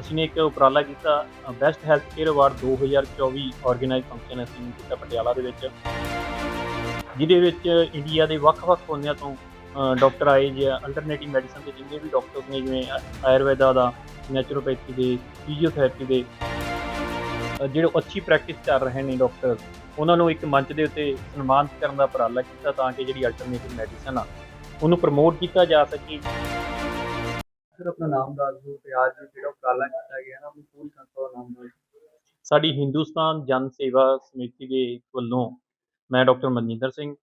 ਅਸੀਂ ਨੇ ਇੱਕ ਉਪਰਾਲਾ ਕੀਤਾ best health care award 2024 organise function ਅਸੀਂ ਕੀਤਾ ਪਟਿਆਲਾ ਦੇ ਵਿੱਚ, ਜਿਹਦੇ ਵਿੱਚ ਇੰਡੀਆ ਦੇ ਵੱਖ-ਵੱਖ ਕੋਨਿਆਂ ਤੋਂ ਡਾਕਟਰ ਆਏ ਜਾਂ ਅਲਟਰਨੇਟਿਵ ਮੈਡੀਸਨ ਦੇ ਜਿੰਨੇ ਵੀ ਡਾਕਟਰਸ ਨੇ, ਜਿਵੇਂ ਆਯੁਰਵੇਦਾ ਦਾ ਨੈਚੁਰੋਪੈਥੀ ਦੇ ਫਿਜ਼ੀਓਥੈਰੇਪੀ ਦੇ, ਅਹ ਜਿਹੜੇ ਅੱਛੀ ਪ੍ਰੈਕਟਿਸ ਕਰ ਰਹੇ ਨੇ ਡਾਕਟਰ ਉਹਨਾਂ ਨੂੰ ਇੱਕ ਮੰਚ ਦੇ ਉੱਤੇ ਸਨਮਾਨਿਤ ਕਰਨ ਦਾ ਉਪਰਾਲਾ ਕੀਤਾ ਤਾਂ ਕਿ ਜਿਹੜੀ ਅਲਟਰਨੇਟਿਵ ਮੈਡੀਸਨ ਆ, ਉਹਨੂੰ ਪ੍ਰਮੋਟ ਕੀਤਾ ਜਾ ਸਕੇ। ਸਰ, ਆਪਣਾ ਨਾਮ ਦੱਸ ਦਿਓ ਤੇ ਅੱਜ ਜਿਹੜਾ ਉਪਰਾਲਾ ਕੀਤਾ ਗਿਆ ਨਾ ਆਪਣੀ ਪੂਰੀ ਸੰਸਥਾ ਦਾ ਨਾਮ ਦੱਸੋ ਸਾਡੀ ਹਿੰਦੁਸਤਾਨ ਜਨ ਸੇਵਾ ਸਮਿਤੀ ਦੇ ਵੱਲੋਂ ਮੈਂ ਡਾਕਟਰ ਮਨਜਿੰਦਰ ਸਿੰਘ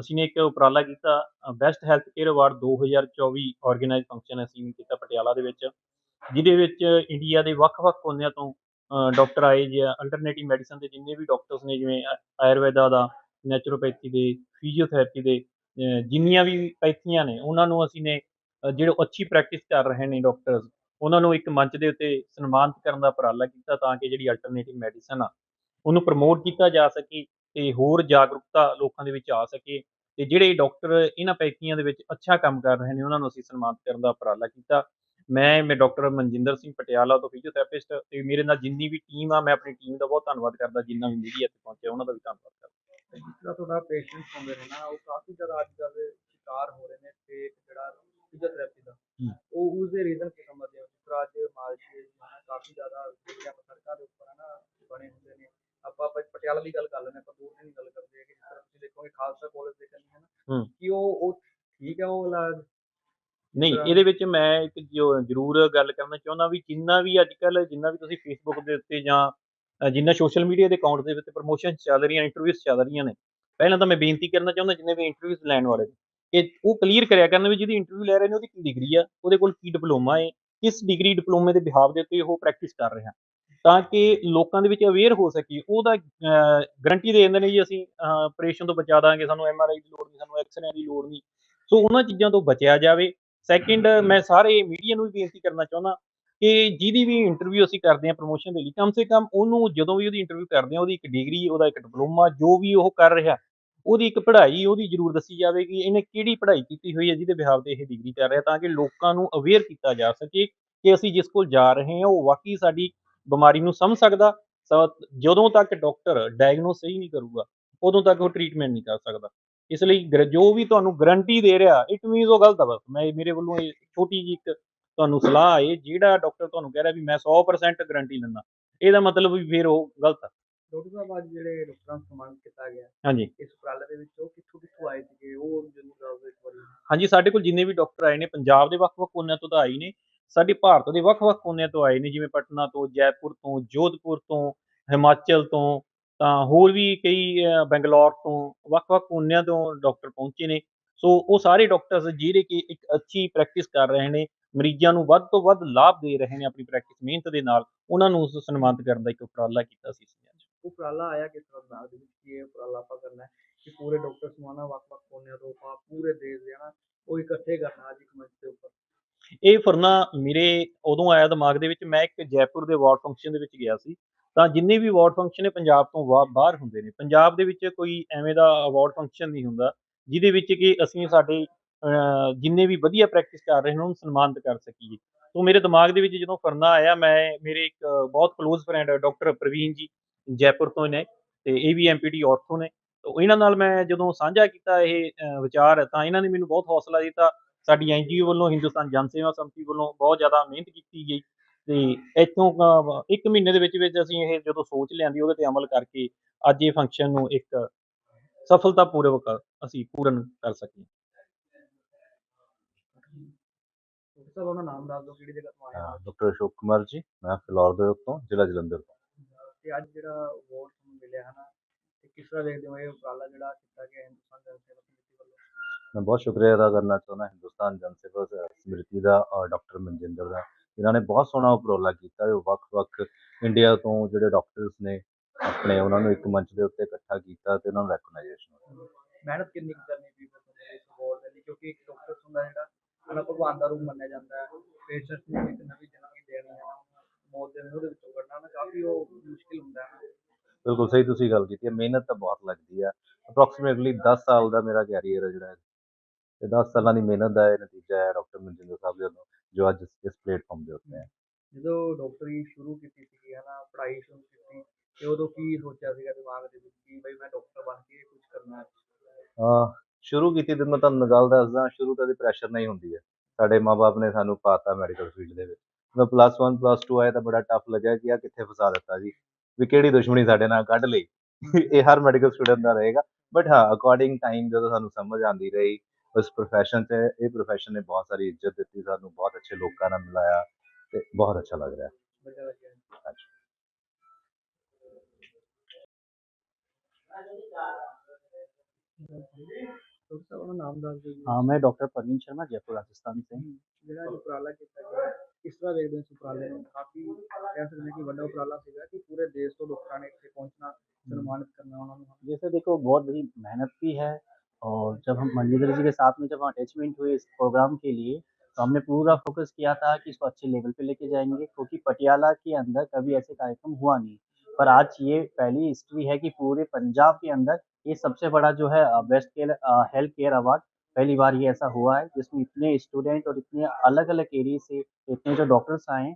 ਅਸੀਂ ਨੇ ਇੱਕ ਉਪਰਾਲਾ ਕੀਤਾ best health care award 2024 organise function ਅਸੀਂ ਕੀਤਾ ਪਟਿਆਲਾ ਦੇ ਵਿੱਚ, ਜਿਹਦੇ ਵਿੱਚ ਇੰਡੀਆ ਦੇ ਵੱਖ-ਵੱਖ ਕੋਨਿਆਂ ਤੋਂ ਡਾਕਟਰ ਆਏ ਜਾਂ ਅਲਟਰਨੇਟਿਵ ਮੈਡੀਸਨ ਦੇ ਜਿੰਨੇ ਵੀ ਡਾਕਟਰਸ ਨੇ, ਜਿਵੇਂ ਆਯੁਰਵੇਦਾ ਦਾ ਨੈਚੁਰੋਪੈਥੀ ਦੇ ਫਿਜ਼ੀਓਥੈਰੇਪੀ ਦੇ ਜਿੰਨੀਆਂ ਵੀ ਪੈਥੀਆਂ ਨੇ, ਉਹਨਾਂ ਨੂੰ ਅਸੀਂ ਨੇ ਜਿਹੜੇ ਅੱਛੀ ਪ੍ਰੈਕਟਿਸ ਕਰ ਰਹੇ ਨੇ ਡਾਕਟਰਸ ਉਹਨਾਂ ਨੂੰ ਇੱਕ ਮੰਚ ਦੇ ਉੱਤੇ ਸਨਮਾਨਿਤ ਕਰਨ ਦਾ ਉਪਰਾਲਾ ਕੀਤਾ ਤਾਂ ਕਿ ਜਿਹੜੀ ਅਲਟਰਨੇਟਿਵ ਮੈਡੀਸਨ ਆ, ਉਹਨੂੰ ਪ੍ਰਮੋਟ ਕੀਤਾ ਜਾ ਸਕੇ ਤੇ ਹੋਰ ਜਾਗਰੂਕਤਾ ਲੋਕਾਂ ਦੇ ਵਿੱਚ ਆ ਸਕੇ ਤੇ ਜਿਹੜੇ ਡਾਕਟਰ ਇਹਨਾਂ ਪੈਕੀਆਂ ਦੇ ਵਿੱਚ ਅੱਛਾ ਕੰਮ ਕਰ ਰਹੇ ਨੇ, ਉਹਨਾਂ ਨੂੰ ਅਸੀਂ ਸਨਮਾਨਿਤ ਕਰਨ ਦਾ ਉਪਰਾਲਾ ਕੀਤਾ। ਮੈਂ ਮੈਂ ਡਾਕਟਰ ਮਨਜਿੰਦਰ ਸਿੰਘ ਪਟਿਆਲਾ ਤੋਂ ਫਿਜ਼ੀਓਥੈਰੇਪਿਸਟ ਤੇ ਮੇਰੇ ਨਾਲ ਜਿੰਨੀ ਵੀ ਟੀਮ ਆ, ਮੈਂ ਆਪਣੀ ਟੀਮ ਦਾ ਬਹੁਤ ਧੰਨਵਾਦ ਕਰਦਾ, ਜਿੰਨਾ ਵੀ ਮੀਡੀਆ ਤੇ ਪਹੁੰਚਿਆ, ਉਹਨਾਂ ਦਾ ਵੀ ਧੰਨਵਾਦ ਕਰਦਾ। ਜਿਸ ਤਰ੍ਹਾਂ ਤੁਹਾਡਾ ਪੇਸ਼ੈਂਟਸ ਹੁੰਦੇ ਨੇ ਨਾ, ਉਹ ਕਾਫੀ ਜ਼ਿਆਦਾ ਅੱਜ ਕੱਲ੍ਹ ਸ਼ਿਕਾਰ ਹੋ ਰਹੇ ਨੇ ਤੇ ਜਿਹੜਾ ਫਿਜ਼ੀਓਥੈਰੇਪੀ ਦਾ। ਉਹ ਉਸ ਦੇ ਰੀਜ਼ਨ ਕੀ ਸਮਝਦੇ ਹੋ ਜਿਸ ਅੱਜ ਮਾਲਸ਼ੇ ਕਾਫੀ ਜ਼ਿਆਦਾ ਜਿਹੜੇ ਆਪਾਂ ਸੜਕਾਂ ਦੇ ਉੱਪਰ ਹੈ ਨਾ ਬਣੇ ਹੁੰਦੇ ਨੇ। ਆਪਾਂ ਪਟਿਆਲਾ ਦੀ ਗੱਲ ਕਰ ਲੈਂਦੇ ਆਪਾਂ ਦੂਰ ਦੀ ਨਹੀਂ ਗੱਲ ਕਰਦੇ ਕਿ ਜਿਸ ਤਰ੍ਹਾਂ ਤੁਸੀਂ ਦੇਖੋਗੇ ਖਾਲਸਾ ਕਾਲਜ ਦੇ ਕੰਨੀ ਹੈ ਨਾ ਹੂੰ। ਕਿ ਉਹ ਉਹ ਠੀਕ ਹੈ ਉਹ ਇਲਾਜ? ਨਹੀਂ ਇਹਦੇ ਵਿੱਚ ਮੈਂ ਇੱਕ ਜੋ ਜ਼ਰੂਰ ਗੱਲ ਕਰਨਾ ਚਾਹੁੰਦਾ ਵੀ ਜਿੰਨਾ ਵੀ ਅੱਜ ਕੱਲ ਜਿੰਨਾ ਵੀ ਤੁਸੀਂ ਫੇਸਬੁੱਕ ਦੇ ਉੱਤੇ ਜਾਂ ਜਿੰਨਾ ਸੋਸ਼ਲ ਮੀਡੀਆ ਦੇ ਅਕਾਊਂਟ ਦੇ ਉੱਤੇ ਪ੍ਰੋਮੋਸ਼ਨ ਚੱਲ ਰਹੀਆਂ ਇੰਟਰਵਿਊਜ਼ ਚੱਲ ਰਹੀਆਂ ਨੇ। ਪਹਿਲਾਂ ਤਾਂ ਮੈਂ ਬੇਨਤੀ ਕਰਨਾ ਚਾਹੁੰਦਾ ਜਿੰਨੇ ਵੀ ਇੰਟਰਵਿਊਜ਼ ਲੈਣ ਵਾਲੇ ਨੇ ਕਿ ਉਹ ਕਲੀਅਰ ਕਰਿਆ ਕਰਨ ਵੀ ਜਿਹਦੀ ਇੰਟਰਵਿਊ ਲੈ ਰਹੇ ਨੇ ਉਹਦੀ ਕੀ ਡਿਗਰੀ ਆ, ਉਹਦੇ ਕੋਲ ਕੀ ਡਿਪਲੋਮਾ ਹੈ ਕਿਸ ਡਿਗਰੀ ਡਿਪਲੋਮੇ ਦੇ ਬਿਹਾਵ ਦੇ ਉੱਤੇ ਉਹ ਪ੍ਰੈਕਟਿਸ ਕਰ ਰਿਹਾ। ਤਾਂ ਕਿ ਲੋਕਾਂ ਦੇ ਵਿੱਚ ਅਵੇਅਰ ਹੋ ਸਕੇ, ਉਹਦਾ ਗਰੰਟੀ ਦੇ ਦਿੰਦੇ ਨੇ ਜੀ ਅਸੀਂ ਆਪਰੇਸ਼ਨ ਤੋਂ ਬਚਾ ਦਾਂਗੇ, ਸਾਨੂੰ ਐਮਆਰਆਈ ਦੀ ਲੋੜ ਨਹੀਂ ਸਾਨੂੰ ਐਕਸਰੇ ਦੀ ਲੋੜ ਨਹੀਂ ਸੋ ਉਹਨਾਂ ਚੀਜ਼ਾਂ ਤੋਂ ਬਚਿਆ ਜਾਵੇ। ਸੈਕਿੰਡ ਮੈਂ ਸਾਰੇ ਮੀਡੀਆ ਨੂੰ ਵੀ ਬੇਨਤੀ ਕਰਨਾ ਚਾਹੁੰਦਾ ਕਿ ਜਿਹਦੀ ਵੀ ਇੰਟਰਵਿਊ ਅਸੀਂ ਕਰਦੇ ਹਾਂ ਪ੍ਰੋਮੋਸ਼ਨ ਦੇ ਲਈ, ਕਮ ਸੇ ਕਮ ਉਹਨੂੰ ਜਦੋਂ ਵੀ ਉਹਦੀ ਇੰਟਰਵਿਊ ਕਰਦੇ ਹਾਂ, ਉਹਦੀ ਇੱਕ ਡਿਗਰੀ ਉਹਦਾ ਇੱਕ ਡਿਪਲੋਮਾ ਜੋ ਵੀ ਉਹ ਕਰ ਰਿਹਾ ਉਹਦੀ ਇੱਕ ਪੜ੍ਹਾਈ ਉਹਦੀ ਜ਼ਰੂਰ ਦੱਸੀ ਜਾਵੇ ਕਿ ਇਹਨੇ ਕਿਹੜੀ ਪੜ੍ਹਾਈ ਕੀਤੀ ਹੋਈ ਹੈ ਜਿਹਦੇ ਬਿਹਾਵ ਤੇ ਇਹ ਡਿਗਰੀ ਕਰ ਰਿਹਾ ਤਾਂ ਕਿ ਲੋਕਾਂ ਨੂੰ ਅਵੇਅਰ ਕੀਤਾ ਜਾ ਸਕੇ ਕਿ ਅਸੀਂ ਜਿਸ ਕੋਲ ਜਾ ਰਹੇ ਹਾਂ ਉਹ ਵਾਕਈ ਸਾਡੀ ਬਿਮਾਰੀ ਨੂੰ ਸਮਝ ਸਕਦਾ ਜਦੋਂ ਤੱਕ ਡਾਕਟਰ ਡਾਇਗਨੋਸ ਸਹੀ ਨਹੀਂ ਕਰੂਗਾ ਉਦੋਂ ਤੱਕ ਉਹ ਟ੍ਰੀਟਮੈਂਟ ਨਹੀਂ ਕਰ ਸਕਦਾ। ਇਸ ਲਈ ਜੋ ਵੀ ਤੁਹਾਨੂੰ ਗਾਰੰਟੀ ਦੇ ਰਿਹਾ ਇਟ ਮੀਨਸ ਉਹ ਗਲਤ ਆ ਬਸ। ਮੈਂ ਮੇਰੇ ਵੱਲੋਂ ਇਹ ਛੋਟੀ ਜਿਹੀ ਇੱਕ ਤੁਹਾਨੂੰ ਸਲਾਹ ਹੈ ਜਿਹੜਾ ਡਾਕਟਰ ਤੁਹਾਨੂੰ ਕਹਿ ਰਿਹਾ ਵੀ ਮੈਂ 100% ਗਾਰੰਟੀ ਲੈਂਦਾ ਇਹਦਾ ਮਤਲਬ ਵੀ ਫਿਰ ਉਹ ਗਲਤ ਆ। ਡਾਕਟਰ ਸਾਹਿਬ ਅੱਜ ਜਿਹੜੇ ਡਾਕਟਰਾਂ ਨੂੰ ਸਨਮਾਨਿਤ ਕੀਤਾ ਗਿਆ ਹਾਂਜੀ। ਇਸ ਦੇ ਵਿੱਚ ਉਹ ਕਿੱਥੋਂ ਕਿੱਥੋਂ ਆਏ ਸੀਗੇ? ਉਹ ਜ਼ਰੂਰ ਦੱਸ ਦਿਓ ਇੱਕ ਵਾਰੀ। ਹਾਂਜੀ ਸਾਡੇ ਕੋਲ ਜਿੰਨੇ ਵੀ ਡਾਕਟਰ ਆਏ ਨੇ ਪੰਜਾਬ ਦੇ ਵੱਖ-ਵੱਖ ਕੋਨਿਆਂ ਤੋਂ ਤਾਂ ਆਏ ਨੇ। ਸਾਡੇ ਭਾਰਤ ਦੇ ਵੱਖ-ਵੱਖ ਕੋਨਿਆਂ ਤੋਂ ਆਏ ਨੇ ਜਿਵੇਂ ਪਟਨਾ ਤੋਂ ਜੈਪੁਰ ਤੋਂ ਜੋਧਪੁਰ ਤੋਂ ਹਿਮਾਚਲ ਤੋਂ ਤਾਂ ਹੋਰ ਵੀ ਕਈ ਬੰਗਲੌਰ ਤੋਂ ਵੱਖ-ਵੱਖ ਕੋਨਿਆਂ ਤੋਂ ਡਾਕਟਰ ਪਹੁੰਚੇ ਨੇ। ਸੋ ਉਹ ਸਾਰੇ ਡਾਕਟਰਸ ਜਿਹੜੇ ਕਿ ਇੱਕ ਅੱਛੀ ਪ੍ਰੈਕਟਿਸ ਕਰ ਰਹੇ ਨੇ ਮਰੀਜ਼ਾਂ ਨੂੰ ਵੱਧ ਤੋਂ ਵੱਧ ਲਾਭ ਦੇ ਰਹੇ ਨੇ ਆਪਣੀ ਪ੍ਰੈਕਟਿਸ ਮਿਹਨਤ ਦੇ ਨਾਲ ਉਹਨਾਂ ਨੂੰ ਉਸ ਸਨਮਾਨਿਤ ਕਰਨ ਦਾ ਇੱਕ ਉਪਰਾਲਾ ਕੀਤਾ ਸੀ ਉਪਰਾਲਾ ਆਇਆ ਕਿਸ ਤਰ੍ਹਾਂ ਦਿਮਾਗ ਦੇ ਵਿੱਚ ਕਿ ਇਹ ਉਪਰਾਲਾ ਆਪਾਂ ਕਰਨਾ ਹੈ। ਕਿ ਪੂਰੇ ਡਾਕਟਰ ਸਮਾਨਾ ਵੱਖ-ਵੱਖ ਕੋਨਿਆਂ ਤੋਂ ਆਪਾਂ ਪੂਰੇ ਦੇਸ਼ ਦੇ ਹਨਾ, ਉਹ ਇਕੱਠੇ ਕਰਨਾ ਅੱਜ ਇੱਕ ਮੰਚ ਦੇ ਉੱਪਰ। ਇਹ ਫਰਨਾ ਮੇਰੇ ਉਦੋਂ ਆਇਆ ਦਿਮਾਗ ਦੇ ਵਿੱਚ, ਮੈਂ ਇੱਕ ਜੈਪੁਰ ਦੇ ਵਾਰਡ ਫੰਕਸ਼ਨ ਦੇ ਵਿੱਚ ਗਿਆ ਸੀ। ਤਾਂ ਜਿੰਨੇ ਵੀ ਵਾਰਡ ਫੰਕਸ਼ਨ ਨੇ ਪੰਜਾਬ ਤੋਂ ਬਾਹਰ ਹੁੰਦੇ ਨੇ। ਪੰਜਾਬ ਦੇ ਵਿੱਚ ਕੋਈ ਐਵੇਂ ਦਾ ਅਵਾਰਡ ਫੰਕਸ਼ਨ ਨਹੀਂ ਹੁੰਦਾ, ਜਿਹਦੇ ਵਿੱਚ ਕਿ ਅਸੀਂ ਸਾਡੇ ਜਿੰਨੇ ਵੀ ਵਧੀਆ ਪ੍ਰੈਕਟਿਸ ਕਰ ਰਹੇ ਨੇ, ਉਹਨੂੰ ਸਨਮਾਨਿਤ ਕਰ ਸਕੀਏ। ਤੋਂ ਮੇਰੇ ਦਿਮਾਗ ਦੇ ਵਿੱਚ ਜਦੋਂ ਫਰਨਾ ਆਇਆ, ਮੈਂ, ਮੇਰੇ ਇੱਕ ਬਹੁਤ ਕਲੋਜ਼ ਫਰੈਂਡ ਡਾਕਟਰ ਪ੍ਰਵੀਨ ਜੀ, ਜੈਪੁਰ ਤੋਂ ਨੇ, ਤੇ ਇਹ ਵੀ ਐਮਪੀਟੀ ਆਰਥੋ ਨੇ। ਇਹਨਾਂ ਨਾਲ ਮੈਂ ਜਦੋਂ ਸਾਂਝਾ ਕੀਤਾ ਇਹ ਵਿਚਾਰ ਤਾਂ ਇਹਨਾਂ ਨੇ ਮੈਨੂੰ ਬਹੁਤ ਹੌਸਲਾ ਦਿੱਤਾ। ਸਾਡੀ ਐਨਜੀਓ ਵੱਲੋਂ ਹਿੰਦੁਸਤਾਨ ਜਨ ਸੇਵਾ ਸੰਮਤੀ ਵੱਲੋਂ ਬਹੁਤ ਜ਼ਿਆਦਾ ਮਿਹਨਤ ਕੀਤੀ ਗਈ। ਤੇ ਇੱਥੋਂ ਇੱਕ ਮਹੀਨੇ ਦੇ ਵਿੱਚ ਵਿੱਚ ਅਸੀਂ ਇਹ ਜਦੋਂ ਸੋਚ ਲਿਆਂਦੀ ਉਹਦੇ ਤੇ ਅਮਲ ਕਰਕੇ ਅੱਜ ਇਹ ਫੰਕਸ਼ਨ ਨੂੰ ਇੱਕ ਸਫਲਤਾਪੂਰਵਕ ਅਸੀਂ ਪੂਰਨ ਕਰ ਸਕੇ ਡਾਕਟਰ ਸਾਹਿਬ ਉਹਨਾਂ ਨਾਮ ਦੱਸ ਦਿਓ ਕਿਹੜੀ ਜਗ੍ਹਾ ਤੋਂ ਆਏ ਹੋ? ਡਾਕਟਰ ਅਸ਼ੋਕ ਕੁਮਾਰ ਜੀ ਮੈਂ ਫਿਲੌਰ ਦੇ ਤੋਂ ਜ਼ਿਲ੍ਹਾ ਜਲੰਧਰ ਤੋਂ। ਤੇ ਅੱਜ ਜਿਹੜਾ ਅਵਾਰਡ ਤੁਹਾਨੂੰ ਮਿਲਿਆ ਹੈ ਨਾ ਕਿਸ ਤਰ੍ਹਾਂ ਦੇਖਦੇ ਹੋ ਇਹ ਉਪਰਾਲਾ ਜਿਹੜਾ ਕੀਤਾ ਗਿਆ ਹਿੰਦੁਸਤਾਨ ਜਨ ਸੇਵਾ ਸਮਿਤੀ ਵੱਲੋਂ? ਮੈਂ ਬਹੁਤ ਸ਼ੁਕਰੀਆ ਅਦਾ ਕਰਨਾ ਚਾਹੁੰਦਾ ਹਿੰਦੁਸਤਾਨ ਜਨ ਸੇਵਾ ਸਮਿਤੀ ਦਾ ਔਰ ਡਾਕਟਰ ਮਨਜਿੰਦਰ ਦਾ ਜਿਨ੍ਹਾਂ ਨੇ ਬਹੁਤ ਸੋਹਣਾ ਉਪਰਾਲਾ ਕੀਤਾ ਹੈ। ਵੱਖ-ਵੱਖ ਇੰਡੀਆ ਤੋਂ ਜਿਹੜੇ ਡਾਕਟਰਸ ਨੇ ਆਪਣੇ ਉਹਨਾਂ ਨੂੰ ਇੱਕ ਮੰਚ ਦੇ ਉੱਤੇ ਇਕੱਠਾ ਕੀਤਾ ਤੇ ਉਹਨਾਂ ਨੂੰ ਰੈਕਗਨਾਈਜੇਸ਼ਨ ਮਿਹਨਤ ਕਿੰਨੀ ਕਰਨੀ ਪਈ ਇਸ ਅਵਾਰਡ ਦੇ ਲਈ? ਕਿਉਂਕਿ ਇੱਕ ਡਾਕਟਰ ਹੁੰਦਾ ਜਿਹੜਾ ਹਨਾ ਭਗਵਾਨ ਦਾ ਰੂਪ ਮੰਨਿਆ ਜਾਂਦਾ ਹੈ। ਪੇਸ਼ੈਂਟ ਨੂੰ ਇੱਕ ਨਵੀਂ ਜ਼ਿੰਦਗੀ ਦੇਣੀ ਹੈ ਨਾ, ਮੌਤ ਦੇ ਮੂੰਹ ਦੇ ਵਿੱਚੋਂ ਕੱਢਣਾ ਨਾ ਕਾਫੀ ਉਹ ਮੁਸ਼ਕਿਲ ਹੁੰਦਾ ਹੈ ਬਿਲਕੁਲ ਸਹੀ ਤੁਸੀਂ ਗੱਲ ਕੀਤੀ ਹੈ ਮਿਹਨਤ ਤਾਂ ਬਹੁਤ ਲੱਗਦੀ ਹੈ ਅਪਰੋਕਸੀਮੇਟਲੀ 10 ਸਾਲ ਦਾ ਮੇਰਾ ਕੈਰੀਅਰ ਹੈ ਜਿਹੜਾ ਤੇ 10 ਸਾਲਾਂ ਦੀ ਮਿਹਨਤ ਦਾ ਇਹ ਨਤੀਜਾ ਹੈ ਡਾਕਟਰ ਮਨਜਿੰਦਰ ਸਾਹਿਬ ਦੇ ਵੱਲੋਂ ਜੋ ਅੱਜ ਇਸ ਪਲੇਟਫਾਰਮ ਦੇ ਉੱਤੇ ਹੈ। ਜਦੋਂ ਡਾਕਟਰੀ ਸ਼ੁਰੂ ਕੀਤੀ ਸੀ ਹਨਾ ਪੜ੍ਹਾਈ ਸ਼ੁਰੂ ਕੀਤੀ ਤੇ ਉਦੋਂ ਕੀ ਸੋਚਿਆ ਸੀਗਾ ਦਿਮਾਗ ਦੇ ਵਿੱਚ ਕਿ ਬਈ ਮੈਂ ਡਾਕਟਰ ਬਣ ਕੇ ਕੁਝ ਕਰਨਾ ਹੈ? ਸ਼ੁਰੂ ਕੀਤੀ ਤੇ ਮੈਂ ਤੁਹਾਨੂੰ ਗੱਲ ਦੱਸਦਾ ਸ਼ੁਰੂ ਤੋਂ ਦੀ ਪ੍ਰੈਸ਼ਰ ਨਹੀਂ ਹੁੰਦੀ ਹੈ। ਸਾਡੇ ਮਾਪੇ ਨੇ ਸਾਨੂੰ ਪਾਤਾ ਮੈਡੀਕਲ ਫੀਲਡ ਦੇ ਵਿੱਚ। ਮੈਂ ਪਲੱਸ 1 ਪਲੱਸ 2 ਆਇਆ ਤਾਂ ਬੜਾ ਟਫ ਲੱਗਿਆ ਕਿ ਆ ਕਿੱਥੇ ਫਸਾ ਦਿੱਤਾ ਜੀ। ਵੀ ਕਿਹੜੀ ਦੁਸ਼ਮਣੀ ਸਾਡੇ ਨਾਲ ਕੱਢ ਲਈ। ਇਹ ਹਰ ਮੈਡੀਕਲ ਸਟੂਡੈਂਟ ਦਾ ਰਹੇਗਾ। ਬਟ ਹਾਂ ਅਕੋਰਡਿੰਗ ਟਾਈਮ ਜਦੋਂ ਸਾਨੂੰ ਸਮਝ ਆਂਦੀ ਰਹੀ ਉਸ profession ਤੇ ਇਹ profession ਨੇ ਬਹੁਤ ਸਾਰੀ ਇੱਜ਼ਤ ਦਿੱਤੀ ਸਾਨੂੰ ਬਹੁਤ ਅੱਛੇ ਲੋਕਾਂ ਨਾਲ ਮਿਲਾਇਆ ਤੇ ਬਹੁਤ ਅੱਛਾ ਲੱਗ ਰਿਹਾ। ਹਾਂ ਮੈਂ ਡਾਕਟਰ ਪਰਵੀਨ ਸ਼ਰਮਾ ਜੈਪੁਰ ਰਾਜਸਥਾਨ ਸੇ ਜਿਹੜਾ ਉਪਰਾਲਾ ਕੀਤਾ ਗਿਆ ਇਸ ਤਰ੍ਹਾਂ ਦੇਖਦੇ ਸੁਪਰਾਲੇ ਕਾਫੀ ਕਹਿ ਸਕਦੇ ਹਾਂ ਕਿ ਵੱਡਾ ਉਪਰਾਲਾ ਸੀਗਾ ਕਿ ਪੂਰੇ ਦੇਸ਼ ਤੋਂ ਲੋਕਾਂ ਨੇ ਇੱਥੇ ਪਹੁੰਚਣਾ ਸਨਮਾਨਿਤ ਕਰਨਾ ਉਹਨਾਂ ਨੂੰ जैसे देखो बहुत बड़ी मेहनत भी है और जब हम मंजीधर जी के साथ में जब अटैचमेंट हुए इस प्रोग्राम के लिए तो हमने पूरा फोकस किया था कि इसको अच्छे लेवल पे लेके जाएंगे क्योंकि पटियाला के अंदर कभी ऐसे कार्यक्रम हुआ नहीं पर आज ये पहली हिस्ट्री है कि पूरे पंजाब के अंदर ये सबसे बड़ा जो है best care health care award पहली बार ये ऐसा हुआ है जिसमें इतने स्टूडेंट और इतने अलग अलग एरिया से इतने जो डॉक्टर्स आए हैं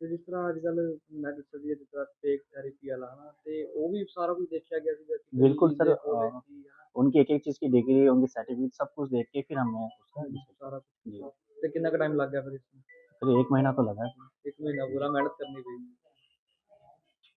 ਤੇ ਜਿਸ ਤਰ੍ਹਾਂ ਅੱਜ ਕੱਲ ਮੈਂ ਦੱਸਿਆ ਸੀ ਜਿਸ ਤਰ੍ਹਾਂ ਫੇਕ ਥੈਰੇਪੀ ਵਾਲਾ ਹਨਾ ਤੇ ਉਹ ਵੀ ਸਾਰਾ ਕੁਝ ਦੇਖਿਆ ਗਿਆ ਸੀ बिल्कुल सर अ, उनकी एक एक चीज़ की डिग्री उनके सर्टिफिकेट सब कुछ देख के फिर हमने उसका डिसाइड सारा कुछ। किया। जी। ਤੇ ਕਿੰਨਾ ਕੁ ਟਾਈਮ ਲੱਗ ਗਿਆ ਫਿਰ ਇਸ ਨੂੰ? फिर एक महीना तो लगा एक महीना पूरा मेहनत करनी पड़ी